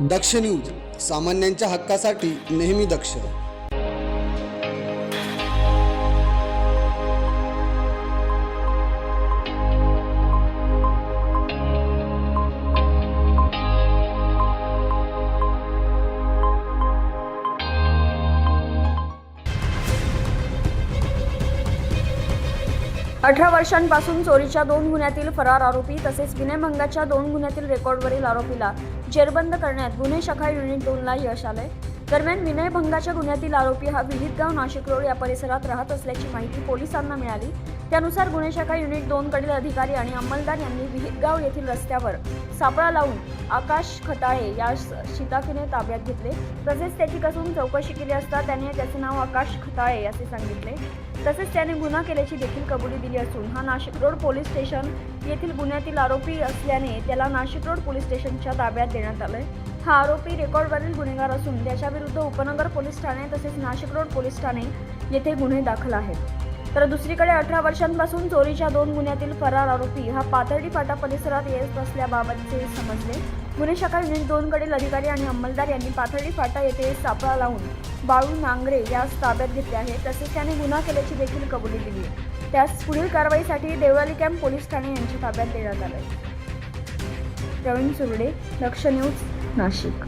दक्ष news सामान्यांच्या हक्कासाठी नेहमी दक्ष. अठरा वर्षांपासून चोरीच्या दोन गुन्ह्यातील फरार आरोपी तसेच विनयभंगाच्या दोन गुन्ह्यातील रेकॉर्डवरील आरोपीला जेरबंद करण्यात गुन्हे शाखा युनिट दोनला यश आलंय. दरम्यान विनयभंगाच्या गुन्ह्यातील आरोपी हा विहितगाव नाशिक रोड या परिसरात राहत असल्याची माहिती पोलिसांना मिळाली. त्यानुसार गुन्हे शाखा युनिट दोनकडील अधिकारी आणि अंमलदार यांनी विहितगाव येथील रस्त्यावर सापळा लावून आकाश खताळे या शिताकीने ताब्यात घेतले. तसेच त्याची कसून चौकशी केली असता त्याने त्याचे नाव आकाश खताळे असे सांगितले. तसेच त्याने गुन्हा केल्याची देखील कबुली दिली असून हा नाशिक रोड पोलीस स्टेशन येथील गुन्ह्यातील आरोपी असल्याने त्याला नाशिक रोड पोलीस स्टेशनच्या ताब्यात देण्यात आलंय. हा आरोपी रेकॉर्डवरील गुन्हेगार असून त्याच्याविरुद्ध उपनगर पोलीस ठाणे तसेच नाशिक रोड पोलीस ठाणे येथे गुन्हे दाखल आहेत. तर दुसरीकडे अठरा वर्षांपासून चोरीच्या दोन गुन्ह्यातील फरार आरोपी हा पाथर्डी फाटा परिसरात येत असल्याबाबतचे समजले. गुन्हे शाखा युनिट दोनकडील अधिकारी आणि अंमलदार यांनी पाथर्डी फाटा येथे सापळा लावून बाळू नांगरे यास ताब्यात घेतले आहे. तसेच त्याने गुन्हा केल्याची देखील कबुली दिली त्यास पुढील कारवाईसाठी देवळाली कॅम्प पोलीस ठाणे यांच्या ताब्यात देण्यात आले प्रवीण सुर्डे लक्ष न्यूज नाशिक.